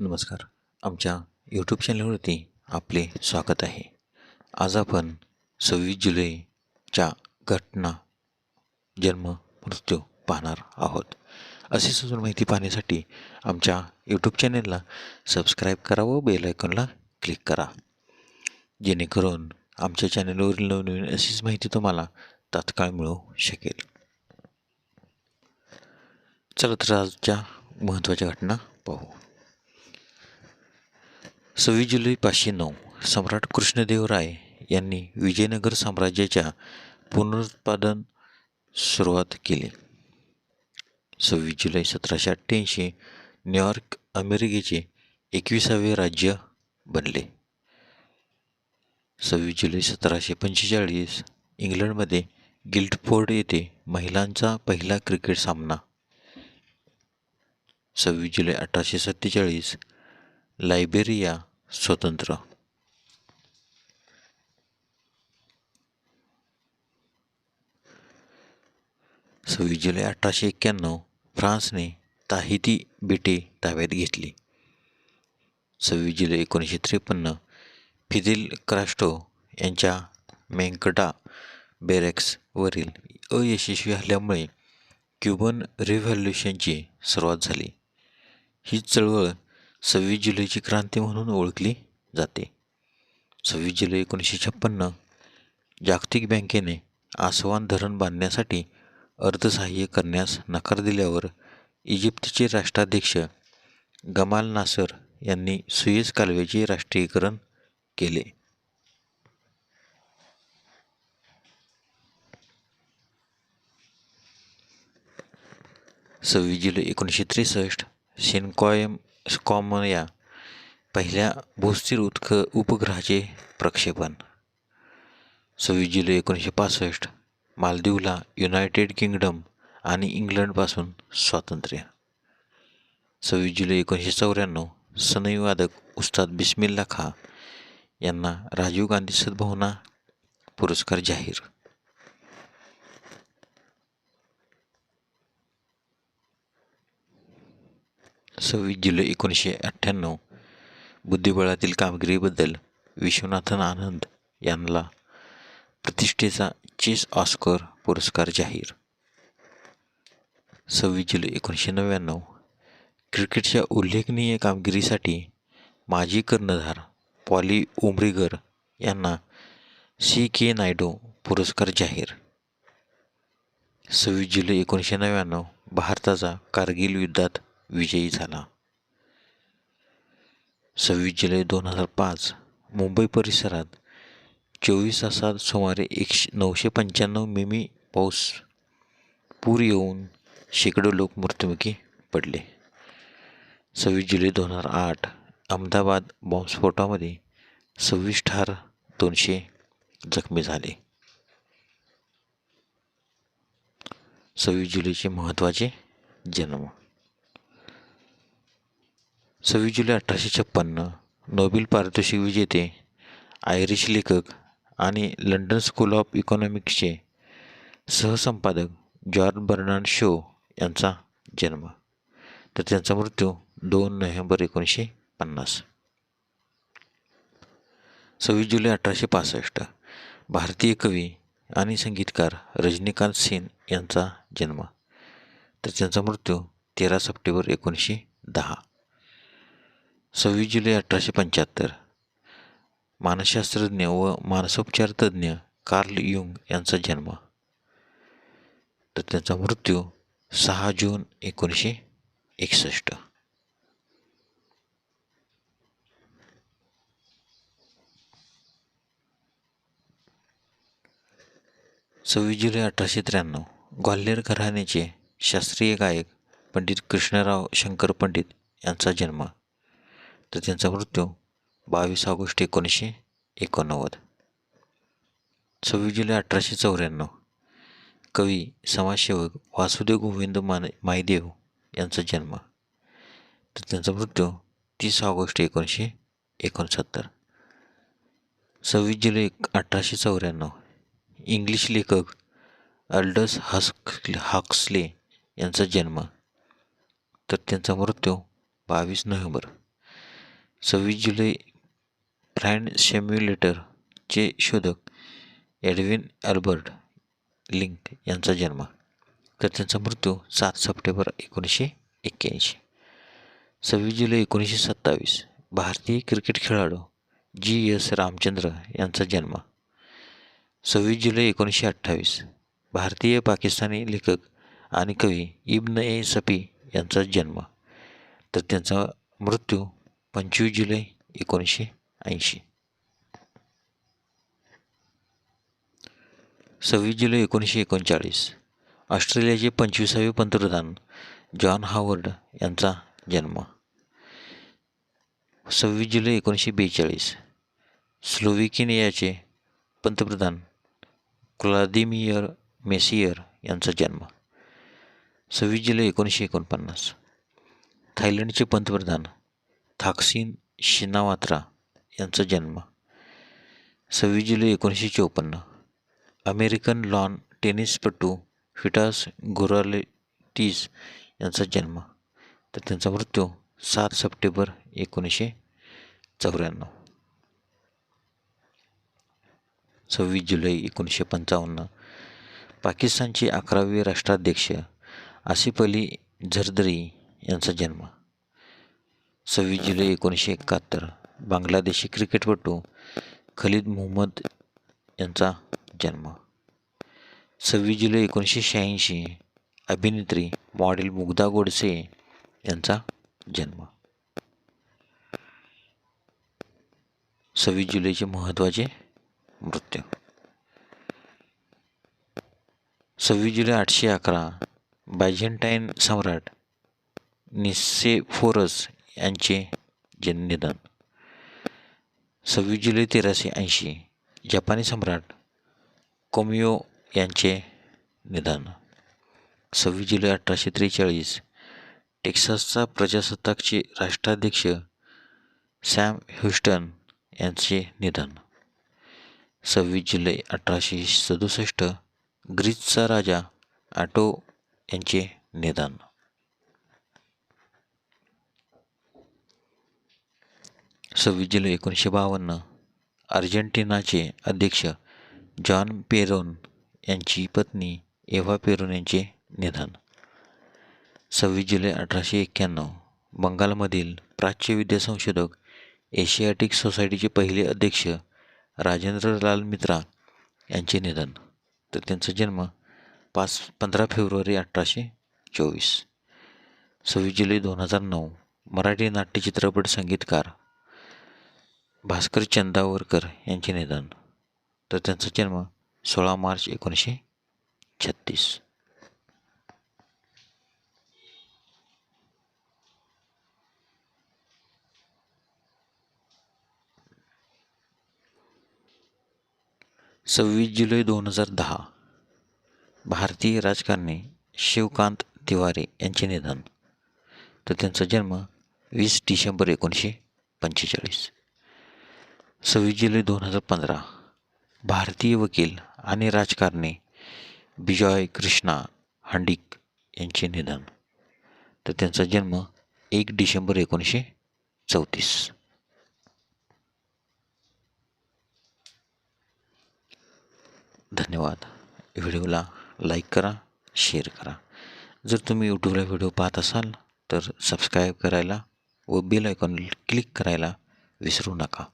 नमस्कार. आमच्या यूट्यूब चॅनलवरती आपले स्वागत आहे. आज आपण सव्वीस जुलैच्या घटना जन्म मृत्यू पाहणार आहोत. अशी सजून माहिती पाहण्यासाठी आमच्या यूट्यूब चॅनलला सबस्क्राईब करा व बेल आयकॉनला क्लिक करा. जेणेकरून आमच्या चॅनलवरील नवनवीन अशीच माहिती तुम्हाला तात्काळ मिळू शकेल. चला तर आजच्या महत्त्वाच्या घटना पाहू. सव्वीस जुलै पाचशे नऊ. सम्राट कृष्णदेवराय यांनी विजयनगर साम्राज्याच्या पुनरुत्पादन सुरुवात केली. सव्वीस जुलै सतराशे अठ्ठ्याऐंशी न्यूयॉर्क अमेरिकेचे एकविसावे राज्य बनले. सव्वीस जुलै सतराशे पंचेचाळीस इंग्लंडमध्ये गिल्डफोर्ड येथे महिलांचा पहिला क्रिकेट सामना. सव्वीस जुलै अठराशे सत्तेचाळीस लायबेरिया स्वतंत्र. सव्वीस जुलै अठराशे एक्क्याण्णव फ्रान्सने ताहिती बेटे ताब्यात घेतली. सव्वीस जुलै एकोणीसशे त्रेपन्न फिदेल क्रास्टो यांच्या मेंकटा बेरेक्सवरील अयशस्वी हल्ल्यामुळे क्युबन रिव्हॉल्युशनची सुरुवात झाली. ही चळवळ सव्वीस जुलैची क्रांती म्हणून ओळखली जाते. सव्वीस जुलै एकोणीसशे छप्पन्न जागतिक बँकेने आसवान धरण बांधण्यासाठी अर्थसहाय्य करण्यास नकार दिल्यावर इजिप्तचे राष्ट्राध्यक्ष गमाल नासर यांनी सुएस कालव्याचे राष्ट्रीयकरण केले. सव्वीस जुलै एकोणीसशे त्रेसष्ट सेनकॉयम स्कॉमया पहिल्या भूस्थिर उत्क उपग्रहाचे प्रक्षेपण. सव्वीस जुलै एकोणीसशे पासष्ट मालदीवला युनायटेड किंगडम आणि इंग्लंडपासून स्वातंत्र्य. सव्वीस जुलै एकोणीसशे चौऱ्याण्णव सनई वादक उस्ताद बिस्मिल्ला खा यांना राजीव गांधी सद्भावना पुरस्कार जाहीर. सव्वीस जुलै एकोणीसशे अठ्ठ्याण्णव. बुद्धिबळातील कामगिरीबद्दल विश्वनाथन आनंद यांना प्रतिष्ठेचा चेस ऑस्कर पुरस्कार जाहीर. सव्वीस जुलै एकोणीसशे नव्याण्णव. क्रिकेटच्या उल्लेखनीय कामगिरीसाठी माजी कर्णधार पॉली उमरीगर यांना सी के नायडू पुरस्कार जाहीर. सव्वीस जुलै एकोणीसशे नव्याण्णव भारताचा कारगिल युद्धात विजयी झाला. सव्वीस जुलै दोन हजार पाच मुंबई परिसरात चोवीस तासात सुमारे एकशे नऊशे पंच्याण्णव मिमी पाऊस पूर येऊन शेकडो लोक मृत्युमुखी पडले. सव्वीस जुलै दोन हजार आठ अहमदाबाद बॉम्बस्फोटामध्ये सव्वीस ठार दोनशे जखमी झाले. सव्वीस जुलैचे महत्त्वाचे जन्म सव्वीस जुलै अठराशे छप्पन्न. नोबेल पारितोषिक विजेते आयरिश लेखक आणि लंडन स्कूल ऑफ इकॉनॉमिक्सचे सहसंपादक जॉर्ज बर्नार्ड शो यांचा जन्म. तर त्यांचा मृत्यू दोन नोव्हेंबर एकोणीसशे पन्नास. सव्वीस जुलै अठराशे पासष्ट भारतीय कवी आणि संगीतकार रजनीकांत सेन यांचा जन्म. तर त्यांचा मृत्यू तेरा सप्टेंबर एकोणीसशे दहा. सव्वीस जुलै अठराशे पंच्याहत्तर. मानसशास्त्रज्ञ व मानसोपचारतज्ञ कार्ल युंग यांचा जन्म. तर त्यांचा मृत्यू सहा जून एकोणीसशे एकसष्ट. सव्वीस जुलै अठराशे त्र्याण्णव. ग्वाल्हेर घराण्याचे शास्त्रीय गायक पंडित कृष्णराव शंकर पंडित यांचा जन्म. तर त्यांचा मृत्यू बावीस ऑगस्ट एकोणीसशे एकोणनव्वद. सव्वीस जुलै अठराशे चौऱ्याण्णव. कवी समाजसेवक वासुदेव गोविंद मान मायदेव यांचा जन्म. तर त्यांचा मृत्यू तीस ऑगस्ट एकोणीसशे एकोणसत्तर. सव्वीस जुलै अठराशे चौऱ्याण्णव. इंग्लिश लेखक अल्डस हस्क हाक्सले यांचा जन्म. तर त्यांचा मृत्यू बावीस नोव्हेंबर. सव्वीस जुलै फ्रँड सेम्युलेटरचे शोधक एडविन अल्बर्ट लिंक यांचा जन्म. तर त्यांचा मृत्यू सात सप्टेंबर एकोणीसशे एक्क्याऐंशी. सव्वीस जुलै एकोणीसशे सत्तावीस भारतीय क्रिकेट खेळाडू जी एस रामचंद्र यांचा जन्म. सव्वीस जुलै एकोणीसशे अठ्ठावीस भारतीय पाकिस्तानी लेखक आणि कवी इब्न ए सफी यांचा जन्म. तर त्यांचा मृत्यू पंचवीस जुलै एकोणीसशे ऐंशी. सव्वीस जुलै एकोणीसशे एकोणचाळीस. ऑस्ट्रेलियाचे पंचवीसावे पंतप्रधान जॉन हावर्ड यांचा जन्म. सव्वीस जुलै एकोणीसशे बेचाळीस. स्लोविकिनियाचे पंतप्रधान क्लादिमियर मेसियर यांचा जन्म. सव्वीस जुलै एकोणीसशे एकोणपन्नास. थायलंडचे पंतप्रधान थाकसिन शिनावात्रा यांचा जन्म सव्वीस जुलै एकोणीसशे चोपन्न. अमेरिकन लॉन टेनिसपटू फिटास गुरालेटीस यांचा जन्म. तर त्यांचा मृत्यू सात सप्टेंबर एकोणीसशे चौऱ्याण्णव. सव्वीस जुलै एकोणीसशे पंचावन्न. पाकिस्तानचे अकरावे राष्ट्राध्यक्ष आसिफ अली झरदरी यांचा जन्म. सव्वीस जुलै एकोणीसशे एकाहत्तर बांगलादेशी क्रिकेटपटू खलीद मोहम्मद यांचा जन्म. सव्वीस जुलै एकोणीसशे शहाऐंशी अभिनेत्री मॉडेल मुग्धा गोडसे यांचा जन्म. सव्वीस जुलैचे महत्त्वाचे मृत्यू. सव्वीस जुलै आठशे अकरा बायझेंटाईन सम्राट निसेफोरस यांचे जे निधन सव्वीस जुलै तेराशे ऐंशी जपानी सम्राट कोमियो यांचे निधन. सव्वीस जुलै अठराशे त्रेचाळीस टेक्सासचा प्रजासत्ताकचे राष्ट्राध्यक्ष सॅम ह्युस्टन यांचे निधन. सव्वीस जुलै अठराशे सदुसष्ट ग्रीसचा राजा आटो यांचे निधन. सव्वीस जुलै एकोणीसशे बावन्न अर्जेंटिनाचे अध्यक्ष जॉन पेरोन यांची पत्नी एव्हा पेरोन यांचे निधन. सव्वीस जुलै अठराशे एक्क्याण्णव बंगालमधील प्राच्यविद्या संशोधक एशियाटिक सोसायटीचे पहिले अध्यक्ष राजेंद्रलाल मित्रा यांचे निधन. तर त्यांचा जन्म पाच पंधरा फेब्रुवारी अठराशे चोवीस. सव्वीस जुलै दोन हजार नऊ मराठी नाट्य चित्रपट संगीतकार भास्कर चंदावरकर यांचे निधन. तर त्यांचा जन्म सोळा मार्च एकोणीसशे छत्तीस. सव्वीस जुलै दोन हजार दहा भारतीय राजकारणी शिवकांत तिवारी यांचे निधन. तर त्यांचा जन्म वीस डिसेंबर एकोणीसशे पंचेचाळीस. सव्वीस जुलै दोन हजार पंधरा. भारतीय वकील आणि राजकारणी बिजॉय कृष्णा हांडिक यांचे निधन. तर त्यांचा जन्म एक डिसेंबर एकोणीसशे चौतीस. धन्यवाद. व्हिडिओला लाईक करा शेअर करा. जर तुम्ही यूट्यूबला व्हिडिओ पाहत असाल तर सबस्क्राईब करायला व बेल आयकॉन क्लिक करायला विसरू नका.